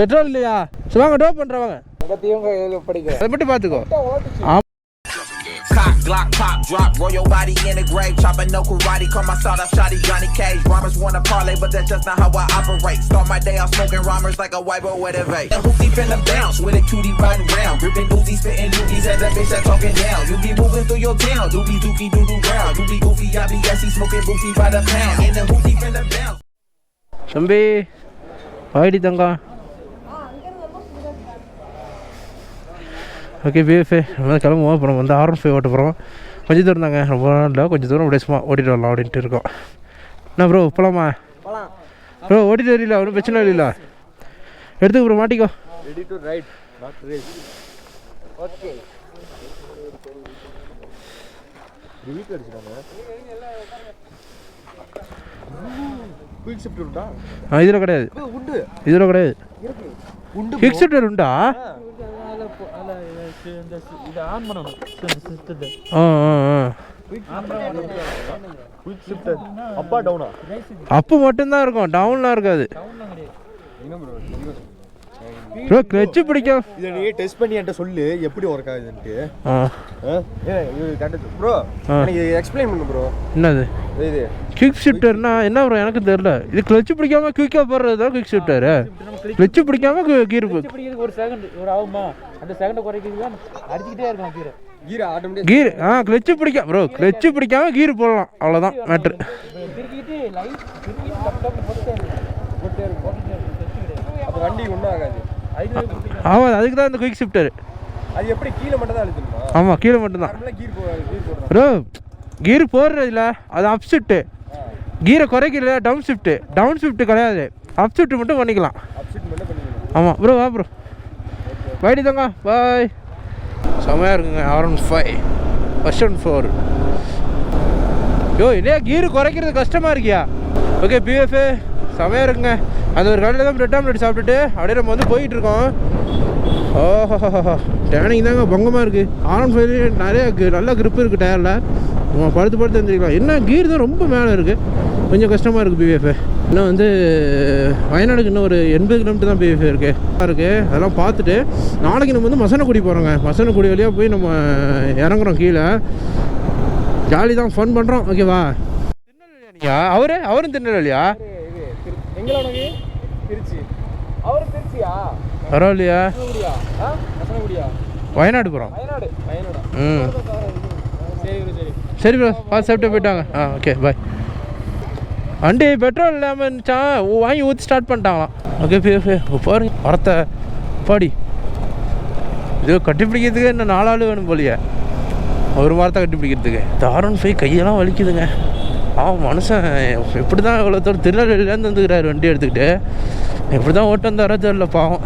Petrol இல்லையா சரி வாங்க டோப் பண்ணுறவாங்க பத்தியும் கையில் படிக்க அதை மட்டும் பார்த்துக்கோ Cock, Glock, pop, drop, roll your body in the grave. Chopping no karate, call my sawed off shotty Johnny Cage. Rhymers wanna parlay, but that's just not how I operate. Start my day off smoking rhymers like a white boy with a vape. And hoopty finna bounce with a cutie riding round. Gripping Uzi, spitting Uzi's at that bitch that talking down. You be moving through your town, doobie dookie doo doo round. You be goofy, I be gassy, smoking goofy by the pound. And the hoopty finna bounce. தம்பி வாடி தங்கம் okay PFA நம்ம தான் கிளம்புவோம் அப்புறம் வந்து R N five ஓட்ட போகிறோம் கொஞ்சம் தூரம் தாங்க. ரொம்ப நாள் இல்லை கொஞ்சம் தூரம் அப்படியே சும்மா ஓட்டிட்டு வரலாம் அப்படின்ட்டு இருக்கோம். என்ன ப்ரோ போகலாமா ப்ரோ ஓட்டிட்டு வரல ஒன்றும் பிரச்சனை இல்லைல்ல. எடுத்துக்க ப்ரோ மாட்டிக்கோ. இதில் கிடையாது. இதில் கிடையாது. உண்டா இதை ஆன் பண்ணணும் அப்பா டவுனா அப்பு மட்டும்தான் இருக்கும். டவுன்லாம் இருக்காது. ப்ரோ கிளச்சு பிடிக்கும். இதை நீ டெஸ்ட் பண்ணி என்கிட்ட சொல்லு எப்படி ஒர்க் ஆகுதுன்ட்டு. ஆ. ப்ரோ. எனக்கு எக்ஸ்பிளைன் பண்ணு ப்ரோ என்னது? இது குவிக் ஷிஃப்டர்னா என்ன ப்ரோ எனக்கு தெரியல. இது கிளச்சு பிடிக்காம குயிக்காக போடுறது தான் குவிக் ஷிஃப்டரு கிளச்சு பிடிக்காம கீர் பிடிக்கிறதுக்கு ஒரு செகண்ட் ஒரு ஆகுமா? அந்த செகண்டை குறைக்கிறதுக்கு தான் அடிச்சுக்கிட்டே இருக்கணும் கீரை கீரை ஆட்டோமேட்டிக் கீர் ஆ கிளச்சு பிடிக்க ப்ரோ கிளச்சு பிடிக்காம கீர் போடலாம். அவ்வளோதான் மேட்ரு வண்டி ஒன்றும் ஆகாது. ஆமாம் அதுக்கு தான் இந்த குயிக் ஷிஃப்டர் அது எப்படி கீழே மட்டும் தான் அழுத்தணுமா? ஆமாம் கீழே மட்டும்தான் ப்ரோ கீர் போடுறதில்ல அது அப் ஷிஃப்ட்டு கீரை குறைக்கல டவுன் ஷிஃப்ட்டு டவுன் ஷிஃப்ட்டு கிடையாது. அப் ஷிஃப்ட் மட்டும் பண்ணிக்கலாம். ஆமாம் ப்ரோ வா ப்ரோ பைடி தங்க பாய் செமையாக இருக்குங்க R one five first one four யோ இல்லையா கீர் குறைக்கிறது கஷ்டமாக இருக்கியா? ஓகே பிஎஃப்ஏ செமையாக இருக்குங்க. அந்த ஒரு கடையில் தான் பிரெட் ஆம்லெட் சாப்பிட்டுட்டு அப்படியே நம்ம வந்து போயிட்டுருக்கோம். ஓஹோ டேனிங் தாங்க பொங்கமாக இருக்குது ஆர் ஃபைவ் நிறையா நல்லா நல்ல இருக்குது டயரில் நம்ம படுத்து படுத்து தெரிஞ்சுக்கலாம் என்ன கீர் தான் ரொம்ப மேலே இருக்குது கொஞ்சம் கஷ்டமாக இருக்குது பிஎஃப்ஏ இன்னும் வந்து வயநாடுக்கு இன்னும் ஒரு எண்பது கிலோமீட்டர் தான் பிஎஃப்ஏ இருக்குது இருக்குது அதெல்லாம் பார்த்துட்டு நாளைக்கு நம்ம வந்து மசனக்குடி போகிறோங்க மசனக்குடி வழியாக போய் நம்ம இறங்குறோம் கீழே. ஜாலி தான் ஃபன் பண்ணுறோம் ஓகேவா திருநெல்வேலியா அவரு? அவரும் திருநெல்வேலியா? எங்கே உனக்கு திருச்சி. அவரு திருச்சியா? பரவாயில்லையா? வயநாடு போகிறோம் வயநாடு வயநாடா. ம். சரி bro, சரி. சரி ப்ரோ பார்த்து சாப்பிட்டு போயிட்டாங்க. ஆ ஓகே பாய் வண்டி பெட்ரோல் இல்லாமல் இருந்துச்சான் வாங்கி ஊற்றி ஸ்டார்ட் பண்ணிட்டாங்களாம். ஓகே பே பாருங்க. வரத்த பாடி. இது கட்டி பிடிக்கிறதுக்கு இன்னும் நாலு ஆள் வேணும் போலியே. ஒரு வாரத்தை கட்டி பிடிக்கிறதுக்கு தாரன் ஃபைவ் கையெல்லாம் வலிக்குதுங்க. அவன் மனுஷன் எப்படி தான் இவ்வளோ தூரம் திருநெல்வேலியிலேருந்து வந்துக்கிறாரு வண்டி எடுத்துக்கிட்டு? எப்படி தான் ஓட்டு வந்தாரோ தெரில பாவம்.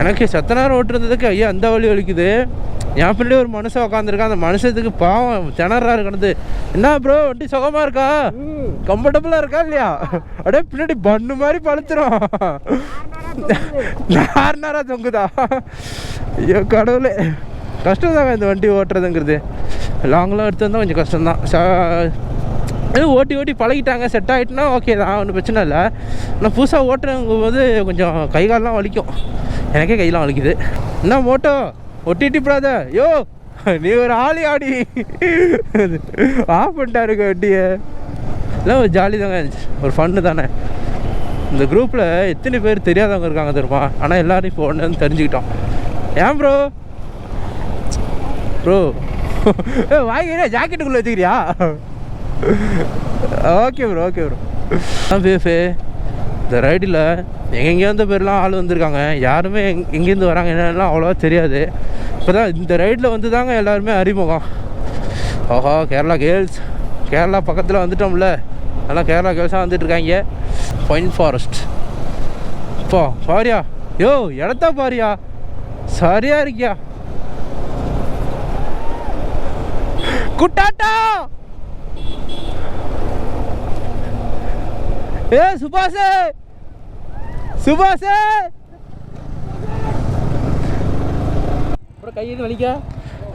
எனக்கு செத்த நேரம் ஓட்டுறதுக்கு ஐயா அந்த வழி வலிக்குது. என் பின்னாடி ஒரு மனுஷன் உட்காந்துருக்கான் அந்த மனுஷத்துக்கு பாவம் திணறாரு கிடந்து என்ன ப்ரோ வண்டி சுகமாக இருக்கா? கம்ஃபர்டபுளாக இருக்கா இல்லையா? அப்படியே பின்னாடி பண்ணு மாதிரி பழுத்துரும். நார் நேரம் தொங்குதா? ஐயோ கடவுளே. கஷ்டம் தாங்க இந்த வண்டி ஓட்டுறதுங்கிறது. லாங்லாம் எடுத்து வந்தால் கொஞ்சம் கஷ்டம்தான். சா ஓட்டி ஓட்டி பழகிட்டாங்க செட் ஆகிட்டுனா ஓகே தான் ஒன்றும் பிரச்சனை இல்லை. ஆனால் புதுசாக ஓட்டுறவங்க போது கொஞ்சம் கை கால்லாம் வலிக்கும். எனக்கே கையெல்லாம் வலிக்குது. என்ன மோட்டோ? ஒட்டிட்டு போடாத யோ நீ ஒரு ஆளி ஆடி. ஆஃப் பண்ணிட்டாருங்க வட்டியை. இல்லை ஒரு ஜாலி தாங்க ஒரு ஃபன்னு தானே. இந்த குரூப்பில் எத்தனை பேர் தெரியாதவங்க இருக்காங்க தெரியுமா? ஆனால் எல்லோரும் இப்போ ஒன்று தெரிஞ்சுக்கிட்டோம். ஏன் ப்ரோ ப்ரோ ஏ ஜாக்கெட்டுக்குள்ளே வச்சுக்கிறியா? ஓகே ப்ரோ ஓகே ப்ரோ ஆ பேஃபே இந்த ரைடில் எங்கெங்கேருந்து பேர்லாம் ஆள் வந்திருக்காங்க. யாருமே எங் எங்கேருந்து வராங்க என்னென்னலாம் அவ்வளோவா தெரியாது. இப்போ தான் இந்த ரைடில் வந்து தாங்க எல்லாருமே அறிமுகம். ஓஹோ கேரளா கேர்ள்ஸ். கேரளா பக்கத்தில் வந்துட்டோம்ல. நல்லா கேரளா கேர்ள்ஸாக வந்துட்டு இருக்காங்க பைன் ஃபாரஸ்ட் இப்போ பாரியா. யோ இடத்த பாரியா. சரியாக இருக்கியா. குட்டாட்டா! ஏ சுபாஷே! சுபாஷே! அப்புறம் கை எதுவும் வலிக்கா?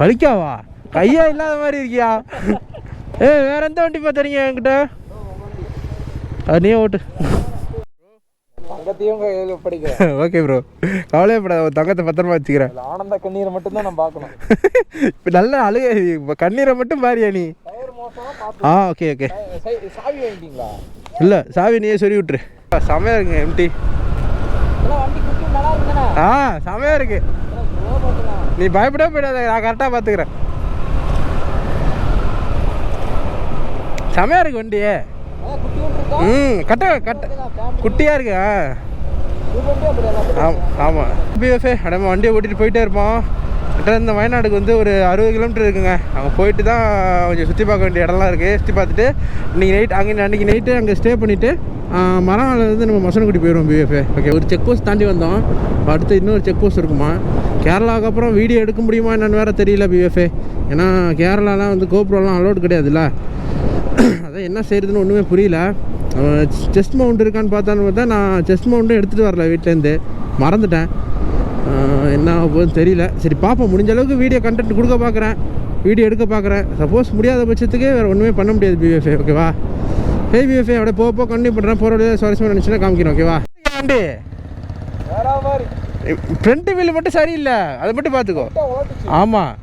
வலிக்காவா? கையா இல்லாத மாதிரி இருக்கியா? ஏ வேற எந்த வண்டி பார்த்துறீங்க என்கிட்ட? அது நீ ஓட்டு. தங்கத்தையும் கையில் ஓகே ப்ரோ கவலையப்படாத தங்கத்தை பத்திரமா வச்சுக்கிறேன். ஆனந்த கண்ணீரை மட்டும்தான் நான் பார்க்கணும். இப்போ நல்ல அழுக இப்போ கண்ணீரை மட்டும் பாரியா நீ? ஆ ஓகே ஓகே சாவி வாங்கிட்டீங்களா? இல்லை சாவி நீயே சொல்லி விட்டுரு. செமையாக இருக்குங்க எம்டி இதெல்லாம் வண்டி குட்டி நல்லா இருக்குண்ணா ஆ செமையாக இருக்கு. நீ பயப்படவே போயிடாத நான் கரெக்டாக பார்த்துக்கிறேன் செமையாக இருக்கு வண்டியே. ம் கட்ட கட்ட. குட்டியாக இருக்கு ஆ. இது வண்டி அப்படி எல்லாம் ஆம் ஆமாம் பிஎஃப்ஏ நம்ம வண்டியை ஓட்டிகிட்டு போயிட்டே இருப்போம். இந்த வயநாடுக்கு வந்து ஒரு அறுபது கிலோமீட்டர் இருக்குங்க. அங்கே போயிட்டு தான் கொஞ்சம் சுற்றி பார்க்க வேண்டிய இடம்லாம் இருக்குது சுற்றி பார்த்துட்டு இன்றைக்கி நைட் அங்கே அன்றைக்கி நைட்டு அங்கே ஸ்டே பண்ணிவிட்டு மறுநாள்லேருந்து நம்ம மசனக்குடி போயிடுவோம் பிஎஃப்ஏ ஓகே ஒரு செக் போஸ்ட் தாண்டி வந்தோம். அடுத்து இன்னொரு செக் போஸ்ட் இருக்குமா? கேரளாவுக்கு அப்புறம் வீடியோ எடுக்க முடியுமா என்னென்னு வேறு தெரியல பிஎஃப்ஏ ஏன்னா கேரளாலாம் வந்து கோப்ரோலாம் அலோட் கிடையாதுல்ல. அதான் என்ன செய்கிறதுன்னு ஒன்றுமே புரியல. செஸ்ட் மவுண்ட் இருக்கான்னு பார்த்தான்னு பார்த்தா நான் செஸ்ட் மவுண்ட்டும் எடுத்துகிட்டு வரல வீட்டிலேருந்து மறந்துட்டேன். என்ன ஆக போகுதுன்னு தெரியல. சரி பார்ப்போம் முடிஞ்ச அளவுக்கு வீடியோ கண்டென்ட் கொடுக்க பார்க்குறேன் வீடியோ எடுக்க பார்க்குறேன் சப்போஸ் முடியாத பட்சத்துக்கு வேறு ஒன்றுமே பண்ண முடியாது பிஎஃப்ஏ ஓகேவா ஹே பிஎஃப்ஏ அப்படியே போக போக கண்டினியூ பண்ணுறேன் போகிற வழியில் சுவாரஸ்யமாக நினச்சினா காமிக்கிறேன் ஓகேவா வண்டி. வேற மாதிரி. ஃப்ரண்ட் வீல் மட்டும் சரியில்லை. அதை மட்டும் பார்த்துக்கோ. ஆமாம்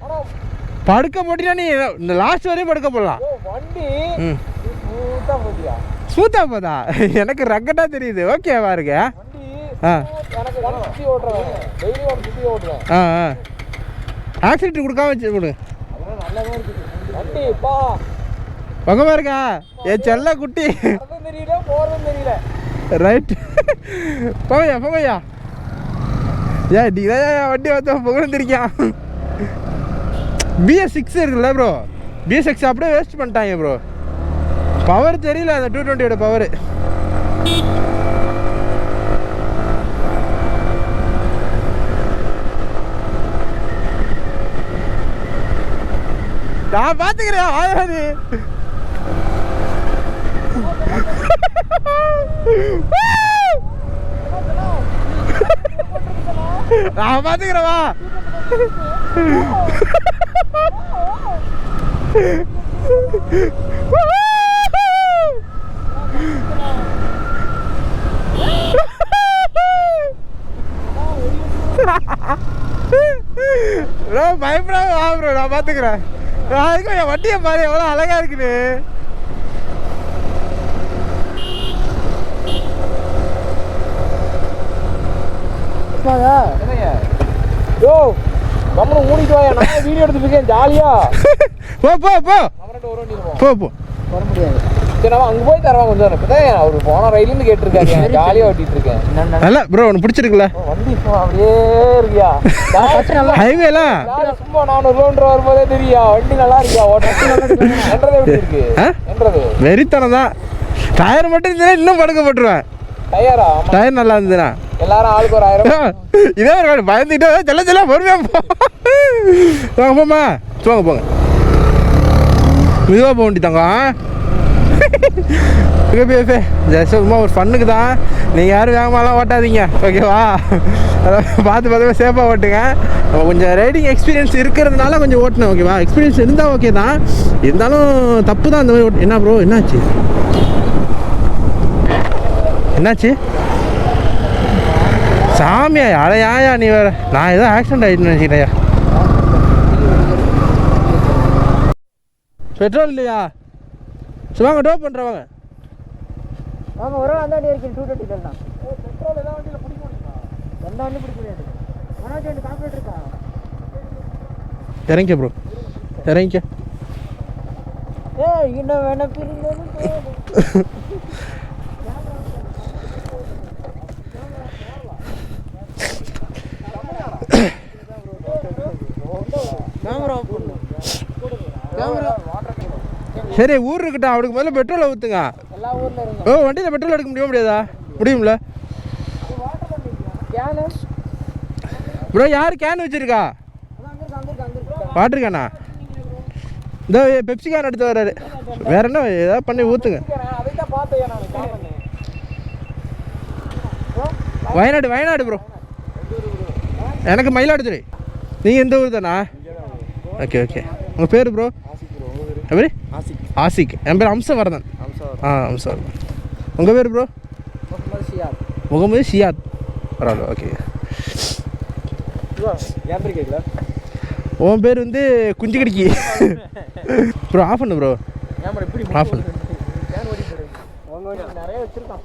படுக்க போட்டினா நீ இந்த லாஸ்ட் வரையும் படுக்க போடலாம். ஓ வண்டி ம். ஸ்மூத்தாக ஸ்மூத்தாக போதா? எனக்கு ரக்கட்டாக தெரியுது. ஓகேவா இருக்கு. ஆ. ஆ ஆ. ஆக்சிடென்ட் கொடுக்காம வச்சு பா. பக்கமாக இருக்கா? என் செல்ல குட்டி. தெரியல போகிறதும் தெரியல. ரைட் போவையா போவையா ஏன் நீ தான் வண்டி வந்து புகழ்ந்துருக்கியான் பிஎஸ் சிக்ஸ் இருக்குல்ல ப்ரோ பிஎஸ் சிக்ஸ் அப்படியே வேஸ்ட் பண்ணிட்டாங்க ப்ரோ பவர் தெரியல அந்த டூ டுவெண்ட்டியோட பவர் நான் பார்த்துக்கிறேன் ஆகாது நான் பார்த்துக்கிறேன் வா. ப்ரோ பயப்படாம வா ப்ரோ. நான் பார்த்துக்கிறேன் அதுக்கும் என் வண்டியை பாரு எவ்வளோ அழகா இருக்குது யோ கம்மனு மூடிட்டு வாயா நான் வீடியோ எடுத்துட்டு இருக்கேன் ஜாலியா. போ போ போ. போ போ. வர முடியாது. சரி நம்ம அங்க போய் தரவா கொஞ்சம் இப்பதான் அவர் போன ரயிலேருந்து கேட்டிருக்காரு. ஜாலியா ஓட்டிட்டு இருக்கேன். நல்லா ப்ரோ உனக்கு பிடிச்சிருக்குல்ல? வண்டி அப்படியே இருக்கியா? நான் சும்மா நானூறு கிலோமீட்டர் வரும்போதே தெரியா வண்டி நல்லா இருக்கியா? ஓட்டுறது எப்படி இருக்கு? ஆ? என்றது. வெறித்தனம் தான் டயர் மட்டும் இருந்ததுன்னா இன்னும் படுக்கப்பட்டுருவேன். டயரா ஆமா. டயர் நல்லா இருந்ததுன்னா எல்லாரும் ஆளுக்கு ஒரு ஆயிரம். இதே ஒரு காடு பயந்துக்கிட்டு செல்ல செல்ல பொறுமையா போ. வாங்க போமா போங்க போங்க. மெதுவாக போக வேண்டி தங்கம் ஓகே பேஃபே ஜஸ்ட் சும்மா ஒரு ஃபன்னுக்கு தான். நீங்கள் யாரும் வேகமாலாம் ஓட்டாதீங்க. ஓகேவா? அதான் பார்த்து பார்த்து சேஃபாக ஓட்டுங்க. கொஞ்சம் ரைடிங் எக்ஸ்பீரியன்ஸ் இருக்கிறதுனால கொஞ்சம் ஓட்டணும் ஓகேவா? எக்ஸ்பீரியன்ஸ் இருந்தால் ஓகே தான். இருந்தாலும் தப்பு தான் அந்த மாதிரி ஓட்டு என்ன ப்ரோ என்னாச்சு? என்னாச்சு? சாமியா அடையாயா நீ வேற? நான் ஏதோ ஆக்சிடென்ட் ஆகிட்டு நினச்சிக்கிட்டேயா பெட்ரோல் இல்லையா? சரி வாங்க டோப் பண்ணுறவாங்க ஆமாம் ஒரு அந்த வண்டி இருக்கு டூ டுவெண்ட்டி தான் பெட்ரோல் எல்லாம் வண்டியில் பிடிக்க முடியுமா எந்த வண்டி பிடிக்க முடியாது மனோஜ் வண்டி கால்குலேட் இருக்கா இறங்கிக்க ப்ரோ இறங்கிக்க. ஏய் இன்னும் வேணா பிரிஞ்சது சரி ஊர் இருக்கட்டும் அவனுக்கு முதல்ல பெட்ரோலை ஊற்றுங்க எல்லா ஊர்ல இருங்க. ஓ வண்டியில் பெட்ரோல் எடுக்க முடியுமா முடியாதா? முடியும்ல. ப்ரோ யார் கேன் வச்சிருக்கா? அங்க இருக்கு அங்க இருக்கு அங்க இருக்கு. வாட்டர் கேனா இந்த பெப்சி கேன் எடுத்து வர்றாரு. வேற என்ன ஏதாவது பண்ணி ஊற்றுங்க அதை தான் பார்த்தேன் நான் பார்த்தேன் வயநாடு வயநாடு ப்ரோ எனக்கு மயிலாடுதுறை. நீங்கள் எந்த ஊர் தானா? ஓகே ஓகே உங்கள் பேர் ப்ரோ? எப்படி? ஆசிக். என் பேர் அம்சவர்தன் ஆ அம்சவர்தன் உங்கள் பேர் ப்ரோ முகமது ஷியாத். பரவாயில்ல ஓகே கேட்கல உன் பேர் வந்து குஞ்சு கடிக்கி ப்ரோ ஆஃப் பண்ணு. ப்ரோ ஆஃப் பண்ணு நிறைய வச்சிருக்கான்.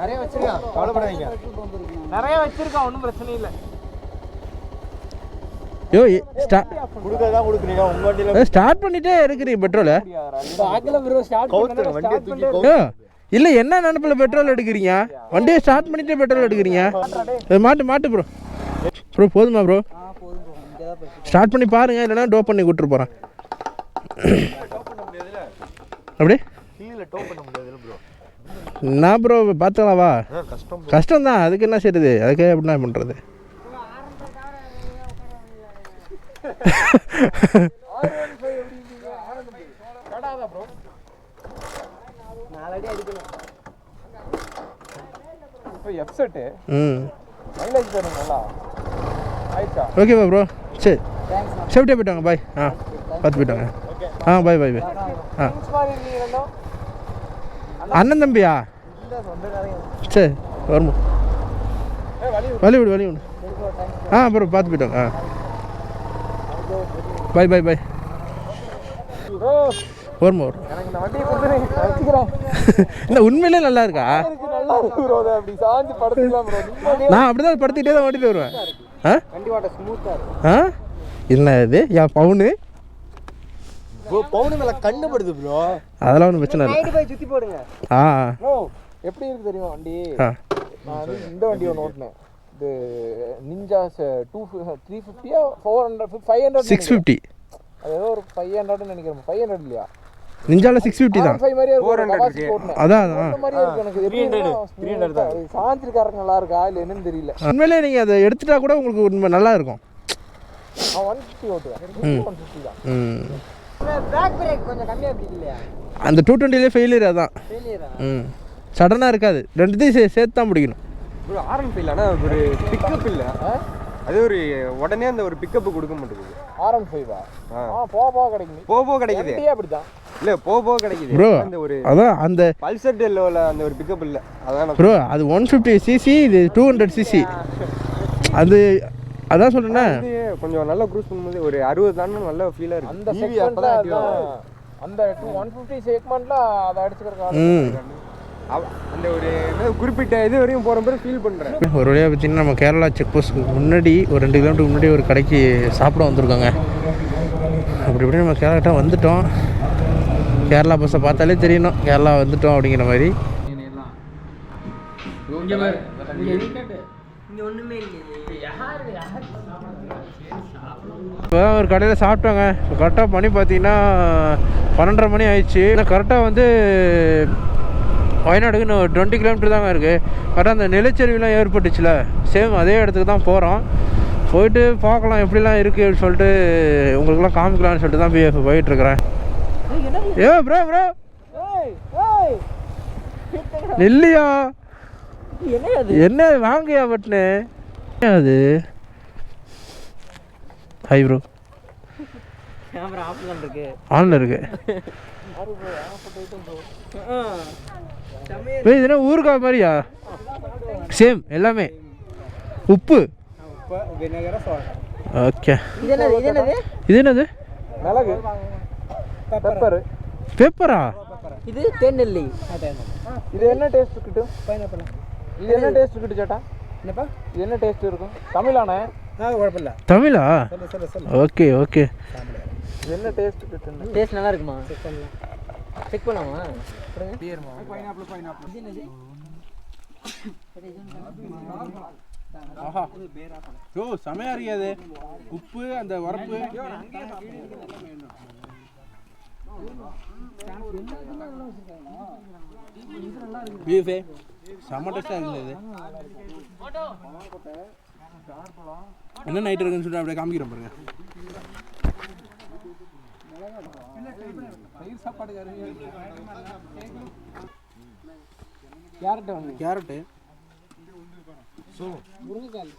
நிறைய வச்சிருக்கான். கவலைப்படாதீங்க. நிறைய வச்சிருக்கான் ஒன்றும் பிரச்சனை இல்லை. யோ ஸ்டார்ட் பண்ணிட்டே இருக்கிறீங்க பெட்ரோலை இல்லை என்ன நினப்பில் பெட்ரோல் எடுக்கிறீங்க? வண்டியை ஸ்டார்ட் பண்ணிட்டே பெட்ரோல் எடுக்கிறீங்க? மாட்டு மாட்டு ப்ரோ ப்ரோ போதுமா ப்ரோ ஸ்டார்ட் பண்ணி பாருங்க இல்லைன்னா டோப் பண்ணி கூப்பிட்டு போகிறேன் அப்படி? முடியாதுல்ல ப்ரோ என்ன ப்ரோ பார்த்துக்கலாம் வா. கஷ்டம் கஷ்டம் தான் அதுக்கு என்ன செய்யுது அதுக்கு எப்படின்னா பண்ணுறது இப்போ எஃப் செட்டு ம் மைலேஜ் தரும் நல்லா ஆயிடுச்சா ஓகேவா ப்ரோ சரி. சேஃப்டியாக போயிட்டாங்க பாய் ஆ பார்த்து போயிட்டாங்க. ஆ பாய் பாய் பாய் ஆ. அண்ணன் தம்பியா? சரி வருமா வழி விடு. வழி விடு ஆ அப்புறம் பார்த்து போயிட்டாங்க. ஆ. இந்த வண்டியை கொடுத்து நான் வச்சுக்கிறேன் இல்லை உண்மையிலே நல்லா இருக்கா? நான் அப்படி தான் படுத்துக்கிட்டே தான் ஓட்டிட்டு வருவேன். ஆ? என்ன இது? என் பவுனு? பவுனு மேல கண்ணு படுது ப்ரோ அதெல்லாம் ஒன்றும் பிரச்சனை இல்லை. சுற்றி போடுங்க. ஆ. எப்படி இருக்கு தெரியுமா வண்டி? இந்த வண்டி ஒன்று ஓட்டினேன். இது ninjas two three ஃபிஃப்டியா four hundred five hundred six fifty அது ஏதோ ஒரு ஃபைவ் ஹண்ட்ரட்னு நினைக்கிறேன். ஃபைவ் ஹண்ட்ரட் இல்லையா? நிஞ்சால சிக்ஸ் ஃபிஃப்டி தான். ஃபைவ் மாதிரியே இருக்கும். அதான் அதான். அந்த மாதிரியே இருக்கு எனக்கு. எப்படி இருக்குன்னா, அது சாஞ்சிருக்காரங்க நல்லா இருக்கா? இல்லை என்னன்னு தெரியல. உண்மையிலே நீங்கள் அதை எடுத்துட்டா கூட உங்களுக்கு உண்மை நல்லா இருக்கும். ஒன் ஃபிஃப்டி ஓட்டுவேன். ஒன் ஃபிஃப்டி தான். ம். பேக் பிரேக் கொஞ்சம் கம்மியாக பிடிக்கல இல்லையா? அந்த டூ டுவெண்ட்டிலே ஃபெயிலியர் அதான். ஃபெயிலியரா ம். சடனாக இருக்காது. ரெண்டுத்தையும் சே சேர்த்து தான் பிடிக்கணும் ஒரு ஆர்என் ஃபீல் ஆனால் ஒரு பிக்கப் இல்லை. அது ஒரு உடனே அந்த ஒரு பிக்கப் கொடுக்க மாட்டேங்குது. ஆர்என் ஃபைவா ஆ. ஆ போக போக கிடைக்கும் போக போக கிடைக்குது அப்படிதான் இல்லை போக போக கிடைக்குது. ப்ரோ அந்த ஒரு அதான் அந்த பல்சர் டெல்லோவில் அந்த ஒரு பிக்கப் இல்லை. அதான் ப்ரோ அது ஒன் ஃபிஃப்டி சிசி இது டூ ஹண்ட்ரட் சிசி அது அதான் சொல்கிறேன்னா வந்து கொஞ்சம் நல்லா க்ரூஸ் பண்ணும்போது ஒரு அறுபது தானே நல்ல ஃபீலாக இருக்கு. அந்த செக்மெண்ட்ல அந்த டூ ஒன் ஃபிஃப்டி செக்மெண்ட்ல அதை அடிச்சுக்கிறதுக்கு ம். அவ- அந்த ஒரு குறிப்பிட்ட இது வரையும் போகிற மாதிரி ஃபீல் பண்ணுறேன் ஒரு வழியாக பார்த்தீங்கன்னா நம்ம கேரளா செக் போஸ்ட்டுக்கு முன்னாடி ஒரு ரெண்டு கிலோமீட்டருக்கு முன்னாடி ஒரு கடைக்கு சாப்பிட வந்திருக்கோங்க. அப்படி இப்படி நம்ம கேரளாட்ட வந்துட்டோம். கேரளா பஸ்ஸை பார்த்தாலே தெரியணும். கேரளா வந்துட்டோம் அப்படிங்கிற மாதிரி. இப்போ ஒரு கடையில் சாப்பிட்டோங்க. இப்போ கரெக்டாக மணி பார்த்தீங்கன்னா பன்னெண்டரை மணி ஆயிடுச்சு. கரெக்டாக வந்து வயநாடுக்கு இன்னும் டுவெண்ட்டி கிலோமீட்டர் தாங்க இருக்குது கரெக்டாக அந்த நிலச்சரிவுலாம் ஏற்பட்டுச்சுல. சேம் அதே இடத்துக்கு தான் போகிறோம் போயிட்டு பார்க்கலாம் எப்படிலாம் இருக்குது அப்படின்னு சொல்லிட்டு உங்களுக்குலாம் காமிக்கலாம்னு சொல்லிட்டு தான் போய் போயிட்டுருக்குறேன். ஏ ப்ரோ ப்ரோ இல்லையா என்ன வாங்கயா பட்னு. அது ஹை ப்ரோ ஆன்ல இருக்கு. ஆ. ஏய், இது என்ன ஊறுகாய் மாதிரியா? சேம் எல்லாமே. உப்பு. ஓகே இது என்னது இது என்னது? இது என்னது? மிளகு. பெப்பர். பேப்பரா? இது தேநெல்லி இது என்ன டேஸ்ட் கிட்டும்? பைனாப்பிள். இது என்ன டேஸ்ட் கிட்டு சேட்டா? என்னப்பா? இது என்ன டேஸ்ட் இருக்கும்? தமிழானே குழப்பமில்ல தமிழா? ஓகே ஓகே என்ன டேஸ்ட் கிட்டுன்னு? டேஸ்ட் நல்லா இருக்குமா? செக் பண்ணாமா ஆஹா. ஓ செமையா இருக்காது உப்பு அந்த வரப்பு. பீஃபே. செம்ம டேஸ்டாக இருந்தது என்ன நைட் இருக்குன்னு சொல்லிட்டு அப்படியே காமிக்கிறேன் பாருங்க. சாப்பாடு கேரட்டு. வாங்க கேரட்டு ஸோ முருங்கைக்கால்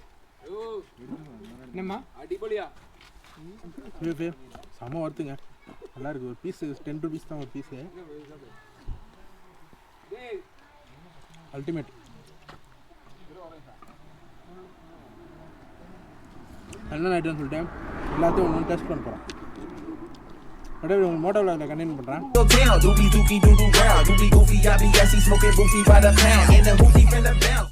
என்னம்மா அடிப்படையா செம வருத்துங்க. நல்லா இருக்கு. ஒரு பீஸ் டென் ருபீஸ் தான் ஒரு பீஸு அல்டிமேட் என்னென்ன ஐட்டம்னு சொல்லிட்டேன். எல்லாத்தையும் ஒன்று டெஸ்ட் பண்ண போகிறேன் அப்படியே உங்களுக்கு மோட்டோ விளாகில் கண்டினியூ பண்ணுறேன்